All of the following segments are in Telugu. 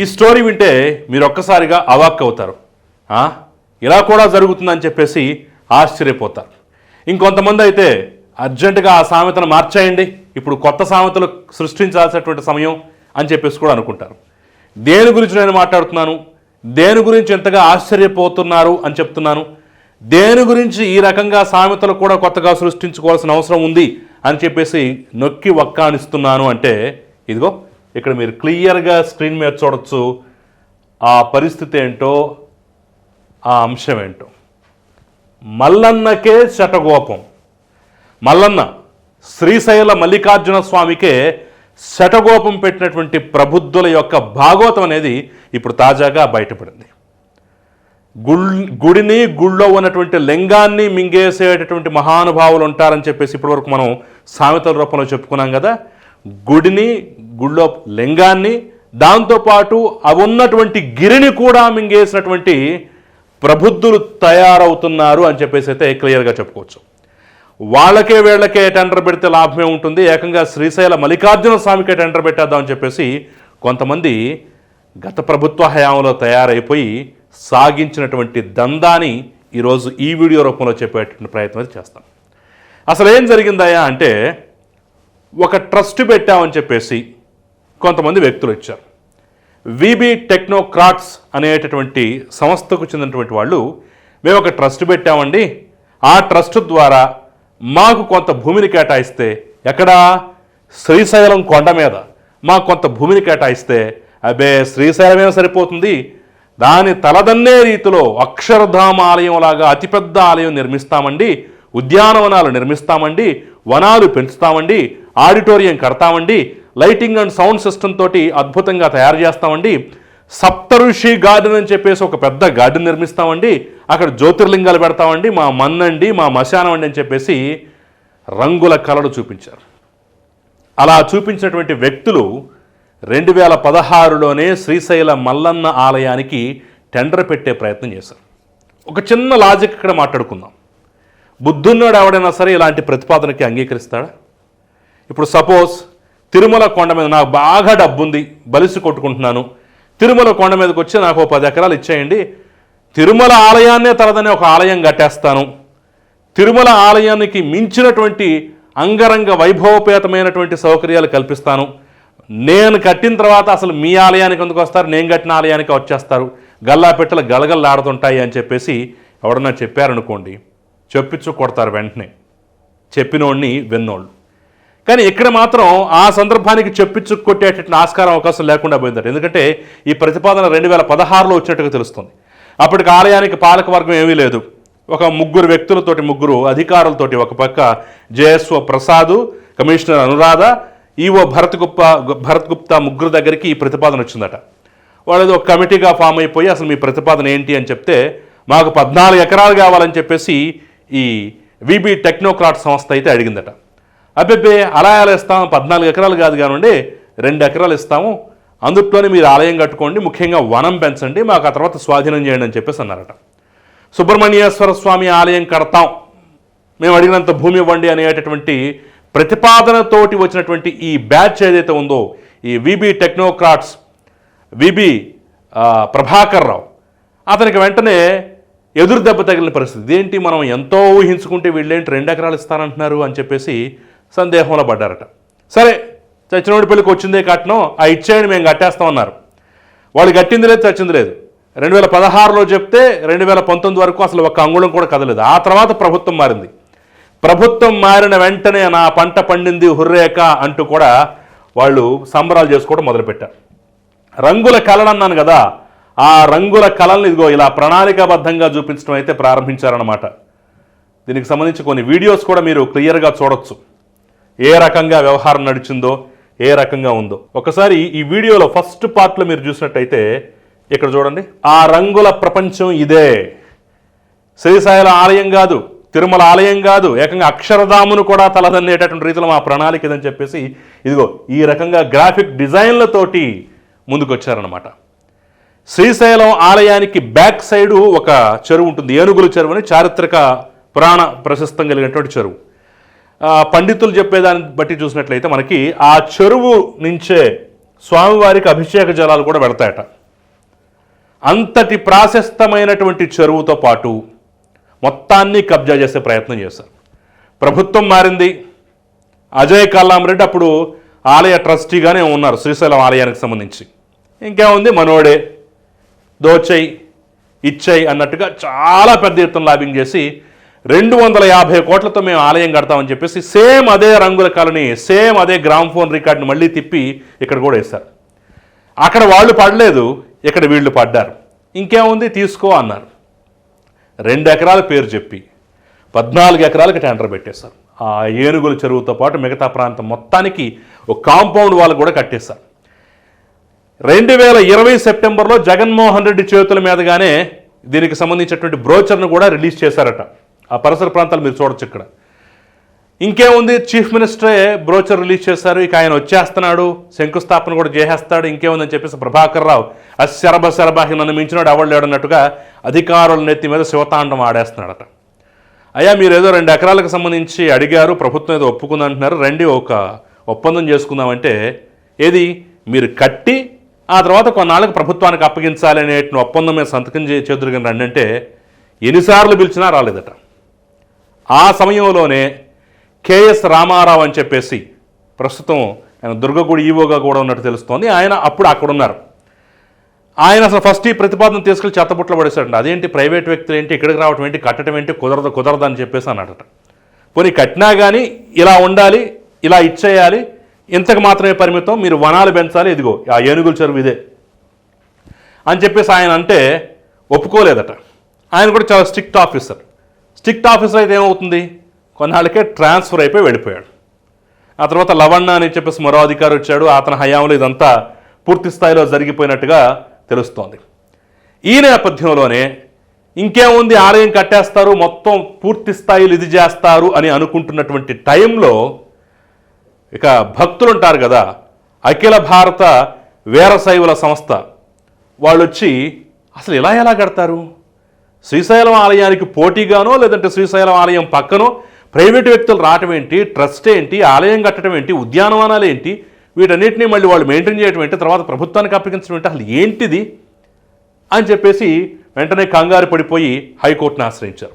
ఈ స్టోరీ వింటే మీరు ఒక్కసారిగా అవాక్ అవుతారు. ఇలా కూడా జరుగుతుందని చెప్పేసి ఆశ్చర్యపోతారు. ఇంకొంతమంది అయితే అర్జెంటుగా ఆ సామెతను మార్చేయండి. ఇప్పుడు కొత్త సామెతలు సృష్టించాల్సినటువంటి సమయం అని చెప్పేసి కూడా అనుకుంటారు. దేని గురించి నేను మాట్లాడుతున్నాను? దేని గురించి ఎంతగా ఆశ్చర్యపోతున్నారు అని చెప్తున్నాను? దేని గురించి ఈ రకంగా సామెతలు కూడా కొత్తగా సృష్టించుకోవాల్సిన అవసరం ఉంది అని చెప్పేసి నొక్కి వక్కానిస్తున్నాను అంటే ఇదిగో ఇక్కడ మీరు క్లియర్గా స్క్రీన్ మీద చూడొచ్చు ఆ పరిస్థితి ఏంటో ఆ అంశం ఏంటో. మల్లన్నకే శటగోపం మల్లన్న శ్రీశైల మల్లికార్జున స్వామికే శటగోపం పెట్టినటువంటి ప్రబుద్ధుల యొక్క భాగవతం అనేది ఇప్పుడు తాజాగా బయటపడింది. గుళ్ గుడిని గుళ్ళో ఉన్నటువంటి లింగాన్ని మింగేసేటటువంటి మహానుభావులు ఉంటారని చెప్పేసి ఇప్పటివరకు మనం సామెతల రూపంలో చెప్పుకున్నాం కదా. గుడిని గుళ్ళో లింగాన్ని దాంతోపాటు అవి ఉన్నటువంటి గిరిని కూడా మింగేసినటువంటి ప్రబుద్ధులు తయారవుతున్నారు అని చెప్పేసి అయితే క్లియర్గా చెప్పుకోవచ్చు. వాళ్ళకే వీళ్ళకే టెండర్ పెడితే లాభమే ఉంటుంది. ఏకంగా శ్రీశైల మల్లికార్జున స్వామికే టెండర్ పెట్టేద్దామని చెప్పేసి కొంతమంది గత ప్రభుత్వ హయాంలో తయారైపోయి సాగించినటువంటి దందాని ఈరోజు ఈ వీడియో రూపంలో చెప్పేటువంటి ప్రయత్నం అయితే చేస్తాం. అసలు ఏం జరిగిందయ్యా అంటే ఒక ట్రస్ట్ పెట్టామని చెప్పేసి కొంతమంది వ్యక్తులు ఇచ్చారు. విబి టెక్నోక్రాట్స్ అనేటటువంటి సంస్థకు చెందినటువంటి వాళ్ళు మేము ఒక ట్రస్ట్ పెట్టామండి. ఆ ట్రస్ట్ ద్వారా మాకు కొంత భూమిని కేటాయిస్తే ఎక్కడా? శ్రీశైలం కొండ మీద మాకు కొంత భూమిని కేటాయిస్తే అబ్బే శ్రీశైలమే సరిపోతుంది. దాని తలదన్నే రీతిలో అక్షరధామ ఆలయంలాగా అతిపెద్ద ఆలయం నిర్మిస్తామండి. ఉద్యానవనాలు నిర్మిస్తామండి. వనాలు పెంచుతామండి. ఆడిటోరియం కడతామండి. లైటింగ్ అండ్ సౌండ్ సిస్టమ్ తోటి అద్భుతంగా తయారు చేస్తామండి. సప్తఋషి గార్డెన్ అని చెప్పేసి ఒక పెద్ద గార్డెన్ నిర్మిస్తామండి. అక్కడ జ్యోతిర్లింగాలు పెడతామండి. మా మన్నండి మా మశానం అండి అని చెప్పేసి రంగుల కళలు చూపించారు. అలా చూపించినటువంటి వ్యక్తులు రెండు వేల పదహారులోనే శ్రీశైల మల్లన్న ఆలయానికి టెండర్ పెట్టే ప్రయత్నం చేశారు. ఒక చిన్న లాజిక్ ఇక్కడ మాట్లాడుకుందాం. బుద్ధున్నాడు ఎవడైనా సరే ఇలాంటి ప్రతిపాదనకి అంగీకరిస్తాడా? ఇప్పుడు సపోజ్ తిరుమల కొండ మీద నాకు బాగా డబ్బు ఉంది బలిసి కొట్టుకుంటున్నాను. తిరుమల కొండ మీదకి వచ్చి నాకు ఓ పది ఎకరాలు ఇచ్చేయండి. తిరుమల ఆలయాన్నే తలదనే ఒక ఆలయం కట్టేస్తాను. తిరుమల ఆలయానికి మించినటువంటి అంగరంగ వైభవపేతమైనటువంటి సౌకర్యాలు కల్పిస్తాను. నేను కట్టిన తర్వాత అసలు మీ ఆలయానికి ఎందుకు వస్తారు? నేను కట్టిన ఆలయానికి వచ్చేస్తారు. గల్లాపెట్టలు గలగల్లాడుతుంటాయి అని చెప్పేసి ఎవడన్నా చెప్పారనుకోండి చెప్పించు కొడతారు వెంటనే. చెప్పినోడిని విన్నోళ్ళు. కానీ ఇక్కడ మాత్రం ఆ సందర్భానికి చెప్పించు కొట్టేటట్టు ఆస్కారం అవకాశం లేకుండా పోయిందట. ఎందుకంటే ఈ ప్రతిపాదన రెండు వేల పదహారులో వచ్చినట్టుగా తెలుస్తుంది. అప్పటికి ఆలయానికి పాలకవర్గం ఏమీ లేదు. ఒక ముగ్గురు వ్యక్తులతోటి ముగ్గురు అధికారులతోటి ఒక పక్క JSO Prasad commissioner Anuradha EO Bharat Gupta Bharat Gupta ముగ్గురు దగ్గరికి ఈ ప్రతిపాదన వచ్చిందట. వాళ్ళు ఒక కమిటీగా ఫామ్ అయిపోయి అసలు మీ ప్రతిపాదన ఏంటి అని చెప్తే మాకు పద్నాలుగు ఎకరాలు కావాలని చెప్పేసి ఈ విబి టెక్నోక్రాట్ సంస్థ అయితే అడిగిందట. అబ్బెబ్బే అలా ఎలా ఇస్తాము పద్నాలుగు ఎకరాలు కాదు కానివ్వండి రెండు ఎకరాలు ఇస్తాము. అందుట్లోనే మీరు ఆలయం కట్టుకోండి ముఖ్యంగా వనం పెంచండి మాకు ఆ తర్వాత స్వాధీనం చేయండి అని చెప్పేసి అన్నారట. సుబ్రహ్మణ్యేశ్వర స్వామి ఆలయం కడతాం. మేము అడిగినంత భూమి ఇవ్వండి అనేటటువంటి ప్రతిపాదనతోటి వచ్చినటువంటి ఈ బ్యాచ్ ఏదైతే ఉందో ఈ VB technocrats VB Prabhakar Rao అతనికి వెంటనే ఎదురు దెబ్బ తగిలిన పరిస్థితి. ఏంటి మనం ఎంతో ఊహించుకుంటే వీళ్ళేంటి రెండు ఎకరాలు ఇస్తానంటున్నారు అని చెప్పేసి సందేహంలో పడ్డారట. సరే చచ్చినోడి పెళ్ళికి వచ్చిందే కట్నం ఆ ఇచ్చేయండి మేము కట్టేస్తామన్నారు. వాళ్ళు కట్టింది లేదు చచ్చింది లేదు. రెండు వేల పదహారులో చెప్తే రెండు వేల పంతొమ్మిది వరకు అసలు ఒక అంగుళం కూడా కదలేదు ఆ తర్వాత ప్రభుత్వం మారింది. ప్రభుత్వం మారిన వెంటనే నా పంట పండింది హుర్రేక అంటూ కూడా వాళ్ళు సంబరాలు చేసుకోవడం మొదలుపెట్టారు. రంగుల కళలు అన్నాను కదా ఆ రంగుల కళల్ని ఇదిగో ఇలా ప్రణాళికాబద్ధంగా చూపించడం అయితే ప్రారంభించారన్నమాట. దీనికి సంబంధించి కొన్ని వీడియోస్ కూడా మీరు క్లియర్గా చూడొచ్చు. ఏ రకంగా వ్యవహారం నడిచిందో ఏ రకంగా ఉందో. ఒకసారి ఈ వీడియోలో ఫస్ట్ పార్ట్లో మీరు చూసినట్టయితే ఇక్కడ చూడండి ఆ రంగుల ప్రపంచం ఇదే. శ్రీశైల ఆలయం కాదు తిరుమల ఆలయం కాదు ఏకంగా అక్షరధామును కూడా తలదన్నేటటువంటి రీతిలో మా ప్రణాళిక ఇదని చెప్పేసి ఇదిగో ఈ రకంగా గ్రాఫిక్ డిజైన్లతోటి ముందుకొచ్చారనమాట శ్రీశైలం ఆలయానికి బ్యాక్ సైడు ఒక చెరువు ఉంటుంది ఏనుగుల చెరువు అని చారిత్రక పురాణ ప్రశస్తం కలిగినటువంటి చెరువు. పండితులు చెప్పేదాన్ని బట్టి చూసినట్లయితే మనకి ఆ చెరువు నుంచే స్వామివారికి అభిషేక జలాలు కూడా వెళతాయట అంతటి ప్రాశస్తమైనటువంటి చెరువుతో పాటు మొత్తాన్ని కబ్జా చేసే ప్రయత్నం చేశారు. ప్రభుత్వం మారింది. అజయ్ కల్లాంరెడ్డి అప్పుడు ఆలయ ట్రస్టీగానే ఉన్నారు శ్రీశైలం ఆలయానికి సంబంధించి. ఇంకేముంది? మనోడే. దోచై ఇచ్చై అన్నట్టుగా చాలా పెద్ద ఎత్తున లాబింగ్ చేసి రెండు వందల యాభై కోట్లతో మేము ఆలయం కడతామని చెప్పేసి సేమ్ అదే రంగుల కాలని సేమ్ అదే గ్రామ్ ఫోన్ రికార్డుని మళ్ళీ తిప్పి ఇక్కడ కూడా వేశారు. అక్కడ వాళ్ళు పడలేదు ఇక్కడ వీళ్ళు పడ్డారు. ఇంకేముంది? తీసుకో అన్నారు. రెండు ఎకరాల పేరు చెప్పి పద్నాలుగు ఎకరాలకు టెండర్ పెట్టేశారు. ఆ ఏనుగుల చెరువుతో పాటు మిగతా ప్రాంతం మొత్తానికి ఒక కాంపౌండ్ వాళ్ళు కూడా కట్టేశారు. రెండు వేల ఇరవై సెప్టెంబర్లో జగన్మోహన్ రెడ్డి చేతుల మీదుగానే దీనికి సంబంధించినటువంటి బ్రోచర్ను కూడా రిలీజ్ చేశారట. ఆ పరిసర ప్రాంతాలు మీరు చూడొచ్చు ఇక్కడ. ఇంకేముంది? చీఫ్ మినిస్టరే బ్రోచర్ రిలీజ్ చేశారు ఇక ఆయన వచ్చేస్తున్నాడు శంకుస్థాపన కూడా చేసేస్తాడు ఇంకేముందని చెప్పేసి ప్రభాకర్ రావు అశరభ శరభాహి నన్ను మించినాడు ఎవడు లేడన్నట్టుగా అధికారుల నెత్తి మీద శివతాండం ఆడేస్తున్నాడట. అయ్యా మీరు ఏదో రెండు ఎకరాలకు సంబంధించి అడిగారు ప్రభుత్వం ఏదో ఒప్పుకుంది అంటున్నారు రండి ఒక ఒప్పందం చేసుకుందామంటే ఏది? మీరు కట్టి ఆ తర్వాత కొన్నాళ్ళకి ప్రభుత్వానికి అప్పగించాలి అనే ఒప్పందం మీద సంతకం చే రండి అంటే ఎన్నిసార్లు పిలిచినా రాలేదట. ఆ సమయంలోనే కేఎస్ రామారావు అని చెప్పేసి ప్రస్తుతం ఆయన దుర్గగుడి ఈవోగా కూడా ఉన్నట్టు తెలుస్తోంది. ఆయన అప్పుడు అక్కడ ఉన్నారు ఆయన అసలు ఫస్ట్ ఈ ప్రతిపాదన తీసుకెళ్ళి చెత్తబుట్లో పడేశాడంట. అదేంటి ప్రైవేట్ వ్యక్తులు ఏంటి ఇక్కడికి రావటం ఏంటి కట్టడం ఏంటి కుదరదు కుదరదు అని చెప్పేసి అన్నాడట. పోనీ కట్టినా కానీ ఇలా ఉండాలి ఇలా ఇచ్చేయాలి ఇంతకు మాత్రమే పరిమితం మీరు వనాలు పెంచాలి ఇదిగో ఆ ఏనుగుల చెరువు ఇదే అని చెప్పేసి ఆయన అంటే ఒప్పుకోలేదట. ఆయన కూడా చాలా స్ట్రిక్ట్ ఆఫీసర్. స్ట్రిక్ట్ ఆఫీసర్ అయితే ఏమవుతుంది? కొన్నాళ్ళకే ట్రాన్స్ఫర్ అయిపోయి వెళ్ళిపోయాడు. ఆ తర్వాత లవణ్ణ అని చెప్పేసి మరో అధికారి వచ్చాడు. అతని హయాంలో ఇదంతా పూర్తి స్థాయిలో జరిగిపోయినట్టుగా తెలుస్తోంది. ఈ నేపథ్యంలోనే ఇంకేముంది? ఆలయం కట్టేస్తారు. మొత్తం పూర్తి స్థాయిలో ఇది చేస్తారు అని అనుకుంటున్నటువంటి టైంలో ఇక భక్తులు ఉంటారు కదా అఖిల భారత వీరశైవుల సంస్థ. వాళ్ళు వచ్చి అసలు ఇలా ఎలా కడతారు? శ్రీశైలం ఆలయానికి పోటీగానో లేదంటే శ్రీశైలం ఆలయం పక్కనో ప్రైవేటు వ్యక్తులు రావటం ఏంటి? ట్రస్ట్ ఏంటి? ఆలయం కట్టడం ఏంటి? ఉద్యానవనాలు ఏంటి? వీటన్నిటిని మళ్ళీ వాళ్ళు మెయింటైన్ చేయడం ఏంటి? తర్వాత ప్రభుత్వానికి అప్పగించడం ఏంటి? అసలు ఏంటిది? అని చెప్పేసి వెంటనే కంగారు పడిపోయి హైకోర్టును ఆశ్రయించారు.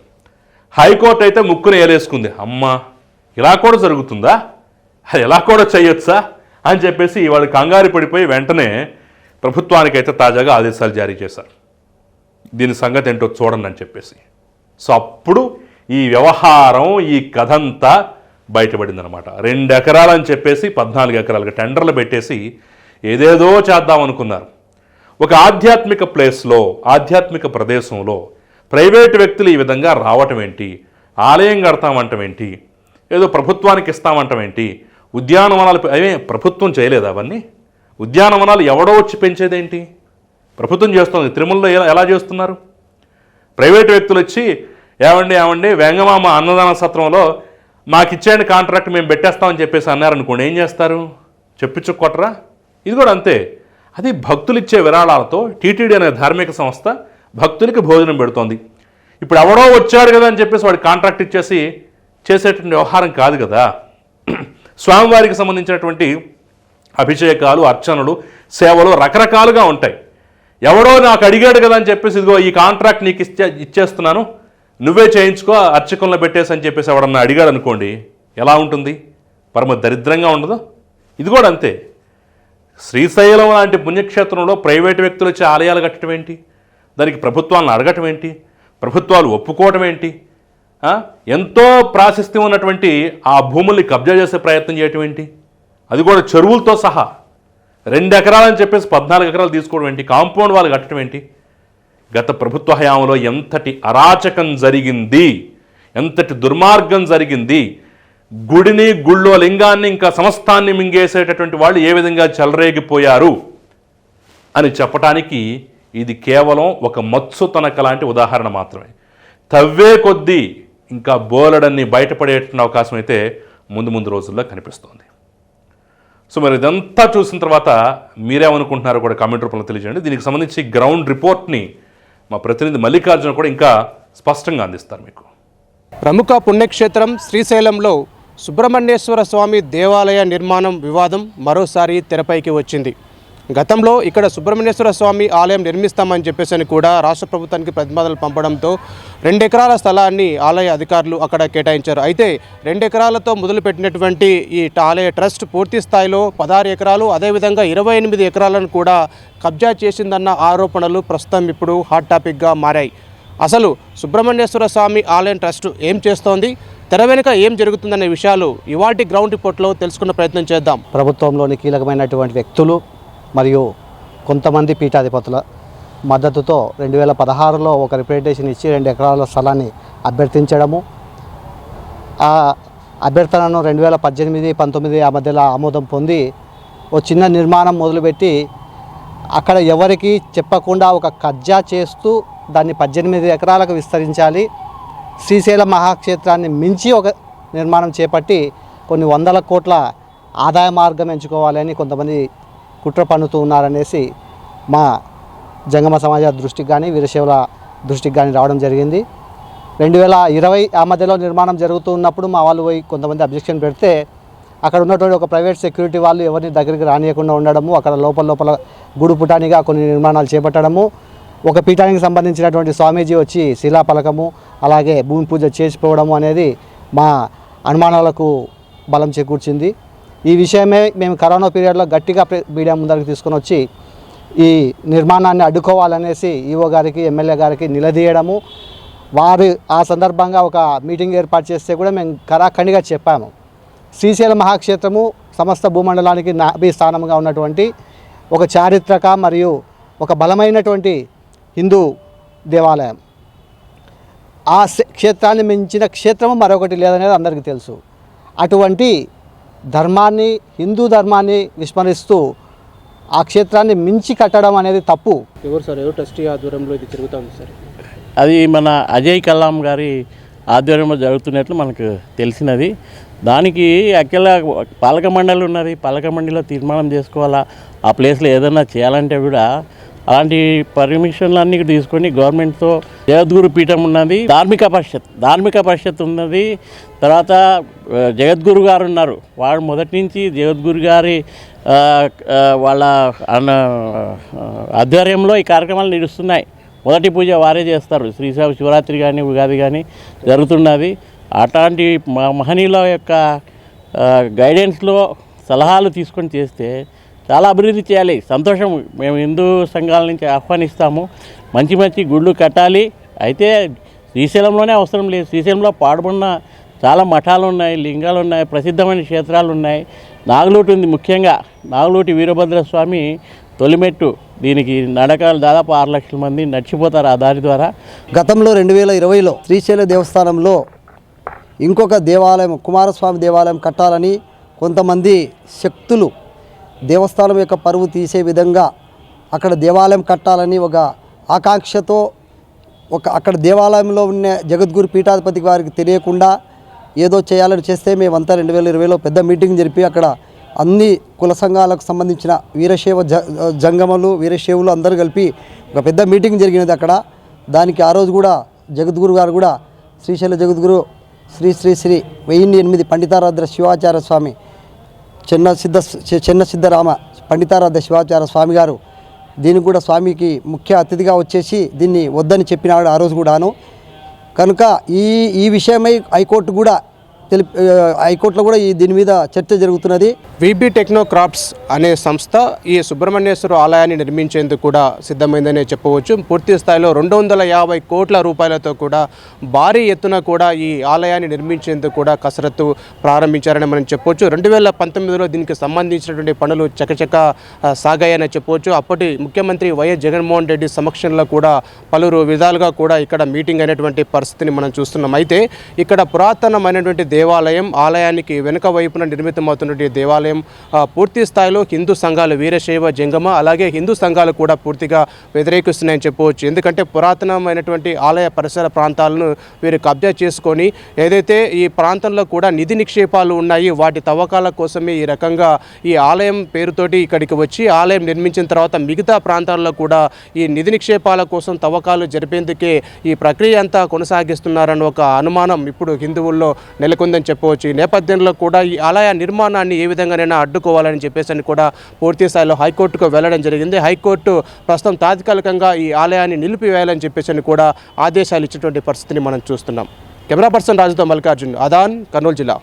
హైకోర్టు అయితే ముక్కును ఏలేసుకుంది. అమ్మా ఇలా కూడా జరుగుతుందా? అది ఎలా కూడా చేయొచ్చా? అని చెప్పేసి వాళ్ళు కంగారు పడిపోయి వెంటనే ప్రభుత్వానికైతే తాజాగా ఆదేశాలు జారీ చేశారు. దీని సంగతి ఏంటో చూడండి అని చెప్పేసి. సో అప్పుడు ఈ వ్యవహారం ఈ కథంతా బయటపడిందనమాట రెండు ఎకరాలని చెప్పేసి పద్నాలుగు ఎకరాలకు టెండర్లు పెట్టేసి ఏదేదో చేద్దాం అనుకున్నారు. ఒక ఆధ్యాత్మిక ప్లేస్లో ఆధ్యాత్మిక ప్రదేశంలో ప్రైవేటు వ్యక్తులు ఈ విధంగా రావటం ఏంటి? ఆలయం కడతామంటం ఏంటి? ఏదో ప్రభుత్వానికి ఇస్తామంటం ఏంటి? ఉద్యానవనాలు అవే ప్రభుత్వం చేయలేదు అవన్నీ? ఉద్యానవనాలు ఎవడో వచ్చి పెంచేదేంటి? ప్రభుత్వం చేస్తుంది. తిరుమలలో ఎలా ఎలా చేస్తున్నారు? ప్రైవేట్ వ్యక్తులు వచ్చి ఏమండి ఏమండి వెంగమామ అన్నదాన సత్రంలో మాకు ఇచ్చేయండి కాంట్రాక్ట్ మేము పెట్టేస్తామని చెప్పేసి అన్నారనుకోండి ఏం చేస్తారు? చెప్పించుకోట్రా ఇది కూడా అంతే. అది భక్తులు ఇచ్చే విరాళాలతో టీటీడీ అనే ధార్మిక సంస్థ భక్తులకి భోజనం పెడుతోంది. ఇప్పుడు ఎవడో వచ్చాడు కదా అని చెప్పేసి వాడి కాంట్రాక్ట్ ఇచ్చేసి చేసేటువంటి వ్యవహారం కాదు కదా. స్వామివారికి సంబంధించినటువంటి అభిషేకాలు అర్చనలు సేవలు రకరకాలుగా ఉంటాయి. ఎవడో నాకు అడిగాడు కదా అని చెప్పేసి ఇదిగో ఈ కాంట్రాక్ట్ నీకు ఇచ్చే ఇచ్చేస్తున్నాను. నువ్వే చేయించుకో అర్చకులను పెట్టేసి అని చెప్పేసి ఎవడన్నా అడిగాడు అనుకోండి ఎలా ఉంటుంది? పరమ దరిద్రంగా ఉండదు? ఇది కూడా అంతే. శ్రీశైలం లాంటి పుణ్యక్షేత్రంలో ప్రైవేటు వ్యక్తులు వచ్చి ఆలయాలు కట్టడం ఏంటి? దానికి ప్రభుత్వాలను అడగటం ఏంటి? ప్రభుత్వాలు ఒప్పుకోవటం ఏంటి? ఎంతో ప్రాశస్త్యం ఉన్నటువంటి ఆ భూముల్ని కబ్జా చేసే ప్రయత్నం చేయటం ఏంటి? అది కూడా చెరువులతో సహా. రెండు ఎకరాలని చెప్పేసి పద్నాలుగు ఎకరాలు తీసుకోవడం ఏంటి? కాంపౌండ్ వాళ్ళు కట్టడం ఏంటి? గత ప్రభుత్వ హయాంలో ఎంతటి అరాచకం జరిగింది? ఎంతటి దుర్మార్గం జరిగింది? గుడిని గుళ్ళో లింగాన్ని ఇంకా సమస్తాన్ని మింగేసేటటువంటి వాళ్ళు ఏ విధంగా చెలరేగిపోయారు? అని చెప్పటానికి ఇది కేవలం ఒక మత్సు తనక లాంటి ఉదాహరణ మాత్రమే. తవ్వే కొద్దీ ఇంకా బోలెడన్ని బయటపడేటువంటి అవకాశం అయితే ముందు ముందు రోజుల్లో కనిపిస్తోంది. సో మరి ఇదంతా చూసిన తర్వాత మీరేమనుకుంటున్నారో కూడా కామెంట్ రూపంలో తెలియజేయండి. దీనికి సంబంధించి గ్రౌండ్ రిపోర్ట్ని మా ప్రతినిధి మల్లికార్జున కూడా ఇంకా స్పష్టంగా అందిస్తారు మీకు. ప్రముఖ పుణ్యక్షేత్రం శ్రీశైలంలో సుబ్రహ్మణ్యేశ్వర స్వామి దేవాలయ నిర్మాణం వివాదం మరోసారి తెరపైకి వచ్చింది. గతంలో ఇక్కడ సుబ్రహ్మణ్యేశ్వర స్వామి ఆలయం నిర్మిస్తామని చెప్పేసి అని కూడా రాష్ట్ర ప్రభుత్వానికి ప్రతిపాదనలు పంపడంతో రెండు ఎకరాల స్థలాన్ని ఆలయ అధికారులు అక్కడ కేటాయించారు. అయితే రెండు ఎకరాలతో మొదలుపెట్టినటువంటి ఈ ఆలయ ట్రస్ట్ పూర్తి స్థాయిలో పదహారు ఎకరాలు అదేవిధంగా ఇరవై ఎనిమిది ఎకరాలను కూడా కబ్జా చేసిందన్న ఆరోపణలు ప్రస్తుతం ఇప్పుడు హాట్ టాపిక్గా మారాయి. అసలు సుబ్రహ్మణ్యేశ్వర స్వామి ఆలయం ట్రస్ట్ ఏం చేస్తోంది? తెర వెనుక ఏం జరుగుతుందనే విషయాలు ఇవాటి గ్రౌండ్ రిపోర్ట్లో తెలుసుకున్న ప్రయత్నం చేద్దాం. ప్రభుత్వంలోని కీలకమైనటువంటి వ్యక్తులు మరియు కొంతమంది పీఠాధిపతుల మద్దతుతో రెండు వేల పదహారులో ఒక రిప్రజెంటేషన్ ఇచ్చి రెండు ఎకరాల స్థలాన్ని అభ్యర్థించడము. ఆ అభ్యర్థనను రెండు వేల పద్దెనిమిది పంతొమ్మిది ఆ మధ్యలో ఆమోదం పొంది ఓ చిన్న నిర్మాణం మొదలుపెట్టి అక్కడ ఎవరికి చెప్పకుండా ఒక కజ్జా చేస్తూ దాన్ని పద్దెనిమిది ఎకరాలకు విస్తరించాలి. శ్రీశైల మహాక్షేత్రాన్ని మించి ఒక నిర్మాణం చేపట్టి కొన్ని వందల కోట్ల ఆదాయ మార్గం ఎంచుకోవాలని కొంతమంది కుట్ర పన్నుతూ ఉన్నారనేసి మా జంగమ సమాజ దృష్టికి కానీ వీరశైవుల దృష్టికి కానీ రావడం జరిగింది. రెండు వేల ఇరవై ఆ మధ్యలో నిర్మాణం జరుగుతూ ఉన్నప్పుడు మా వాళ్ళు పోయి కొంతమంది అబ్జెక్షన్ పెడితే అక్కడ ఉన్నటువంటి ఒక ప్రైవేట్ సెక్యూరిటీ వాళ్ళు ఎవరిని దగ్గరికి రానియకుండా ఉండడము అక్కడ లోపల లోపల గుడు పుటానిగా కొన్ని నిర్మాణాలు చేపట్టడము ఒక పీఠానికి సంబంధించినటువంటి స్వామీజీ వచ్చి శిలా పలకము అలాగే భూమి పూజ చేసిపోవడము అనేది మా అనుమానాలకు బలం చేకూర్చింది. ఈ విషయమే మేము కరోనా పీరియడ్లో గట్టిగా మీడియా ముందరికి తీసుకొని వచ్చి ఈ నిర్మాణాన్ని అడ్డుకోవాలనేసి ఈఓ గారికి ఎమ్మెల్యే గారికి నిలదీయడము. వారు ఆ సందర్భంగా ఒక మీటింగ్ ఏర్పాటు చేస్తే కూడా మేము కరాఖండిగా చెప్పాము. శ్రీశైల మహాక్షేత్రము సమస్త భూమండలానికి నాభి స్థానంగా ఉన్నటువంటి ఒక చారిత్రక మరియు ఒక బలమైనటువంటి హిందూ దేవాలయం. ఆ క్షేత్రాన్ని మించిన క్షేత్రము మరొకటి లేదనేది అందరికీ తెలుసు. అటువంటి ధర్మాన్ని హిందూ ధర్మాన్ని విస్మరిస్తూ ఆ క్షేత్రాన్ని మించి కట్టడం అనేది తప్పు. ఎవరు సార్? ఎవరు ట్రస్టీ ఆధ్వర్యంలో ఇది తిరుగుతుంది సార్? అది మన అజయ్ కలాం గారి ఆధ్వర్యంలో జరుగుతున్నట్లు మనకు తెలిసినది. దానికి అక్కడ పాలక మండలి ఉన్నది. పాలక మండలిలో తీర్మానం చేసుకోవాలా? ఆ ప్లేస్లో ఏదైనా చేయాలంటే కూడా అలాంటి పర్మిషన్లు అన్ని తీసుకొని గవర్నమెంట్తో జగద్గురు పీఠం ఉన్నది ధార్మిక పరిషత్ ధార్మిక పరిషత్ ఉన్నది. తర్వాత జగద్గురు గారు ఉన్నారు. వాళ్ళు మొదటి నుంచి జగద్గురు గారి వాళ్ళ అన్న ఆధ్వర్యంలో ఈ కార్యక్రమాలు నడుస్తున్నాయి. మొదటి పూజ వారే చేస్తారు. శ్రీశైవ శివరాత్రి కానీ ఉగాది కానీ జరుగుతున్నది. అట్లాంటి మ- మహనీయుల యొక్క గైడెన్స్లో సలహాలు తీసుకొని చేస్తే చాలా అభివృద్ధి చేయాలి. సంతోషం. మేము హిందూ సంఘాల నుంచి ఆహ్వానిస్తాము. మంచి మంచి గుళ్ళు కట్టాలి. అయితే శ్రీశైలంలోనే అవసరం లేదు. శ్రీశైలంలో పాడుబడిన చాలా మఠాలు ఉన్నాయి లింగాలు ఉన్నాయి ప్రసిద్ధమైన క్షేత్రాలు ఉన్నాయి. నాగలోటు ఉంది ముఖ్యంగా. నాగలోటి వీరభద్ర స్వామి తొలిమెట్టు. దీనికి నడకలు దాదాపు ఆరు లక్షల మంది నడిచిపోతారు ఆ దారి ద్వారా. గతంలో రెండు వేల ఇరవైలో శ్రీశైల దేవస్థానంలో ఇంకొక దేవాలయం కుమారస్వామి దేవాలయం కట్టాలని కొంతమంది శక్తులు దేవస్థానం యొక్క పరువు తీసే విధంగా అక్కడ దేవాలయం కట్టాలని ఒక ఆకాంక్షతో ఒక అక్కడ దేవాలయంలో ఉన్న జగద్గురు పీఠాధిపతి వారికి తెలియకుండా ఏదో చేయాలని చేస్తే మేమంతా రెండు వేల ఇరవైలో పెద్ద మీటింగ్ జరిపి అక్కడ అన్ని కుల సంఘాలకు సంబంధించిన వీరశైవ జ జంగమలు వీరశైవులు అందరూ కలిపి ఒక పెద్ద మీటింగ్ జరిగినది అక్కడ. దానికి ఆ రోజు కూడా జగద్గురు గారు కూడా శ్రీశైల జగద్గురు శ్రీ శ్రీ శ్రీ వెయ్యిన్ని ఎనిమిది పండితారాధ్ర శివాచార్య స్వామి చిన్న సిద్ధ చిన్న సిద్ధరామ పండితారాధ శివాచార్య స్వామి గారు దీనికి కూడా స్వామికి ముఖ్య అతిథిగా వచ్చేసి దీన్ని వద్దని చెప్పినాడు ఆ రోజు కూడాను. కనుక ఈ ఈ విషయమై హైకోర్టు కూడా తెలిపి హైకోర్టులో కూడా ఈ దీని మీద చర్చ జరుగుతున్నది. విబి టెక్నోక్రాఫ్ట్స్ అనే సంస్థ ఈ సుబ్రహ్మణ్యేశ్వర ఆలయాన్ని నిర్మించేందుకు కూడా సిద్ధమైందనే చెప్పవచ్చు. పూర్తి స్థాయిలో రెండు వందల యాభై కోట్ల రూపాయలతో కూడా భారీ ఎత్తున కూడా ఈ ఆలయాన్ని నిర్మించేందుకు కూడా కసరత్తు ప్రారంభించారని మనం చెప్పవచ్చు రెండు వేల పంతొమ్మిదిలో దీనికి సంబంధించినటువంటి పనులు చకచక సాగాయని చెప్పవచ్చు అప్పటి ముఖ్యమంత్రి వైఎస్ జగన్మోహన్ రెడ్డి సమక్షంలో కూడా పలువురు విధాలుగా కూడా ఇక్కడ మీటింగ్ అయినటువంటి పరిస్థితిని మనం చూస్తున్నాం. అయితే ఇక్కడ పురాతనమైనటువంటి దేవాలయం ఆలయానికి వెనుక వైపున నిర్మితమవుతున్నటువంటి దేవాలయం పూర్తి స్థాయిలో హిందూ సంఘాలు వీరశైవ జంగమ అలాగే హిందూ సంఘాలు కూడా పూర్తిగా వ్యతిరేకిస్తున్నాయని చెప్పవచ్చు. ఎందుకంటే పురాతనమైనటువంటి ఆలయ పరిసర ప్రాంతాలను వీరు కబ్జా చేసుకొని ఏదైతే ఈ ప్రాంతంలో కూడా నిధి నిక్షేపాలు ఉన్నాయి వాటి తవ్వకాల కోసమే ఈ రకంగా ఈ ఆలయం పేరుతోటి ఇక్కడికి వచ్చి ఆలయం నిర్మించిన తర్వాత మిగతా ప్రాంతాల్లో కూడా ఈ నిధి నిక్షేపాల కోసం తవ్వకాలు జరిపేందుకే ఈ ప్రక్రియ అంతా కొనసాగిస్తున్నారన్న ఒక అనుమానం ఇప్పుడు హిందువుల్లో నెలకొంది. ఉందని చెప్పవచ్చు. ఈ నేపథ్యంలో కూడా ఈ ఆలయ నిర్మాణాన్ని ఏ విధంగానైనా అడ్డుకోవాలని చెప్పేసి అని కూడా పూర్తి స్థాయిలో హైకోర్టుకు వెళ్ళడం జరిగింది. హైకోర్టు ప్రస్తుతం తాత్కాలికంగా ఈ ఆలయాన్ని నిలిపివేయాలని చెప్పేసి అని కూడా ఆదేశాలు ఇచ్చినటువంటి పరిస్థితిని మనం చూస్తున్నాం. కెమెరా పర్సన్ రాజుతో మల్లికార్జున్ అదాన్ కర్నూలు జిల్లా.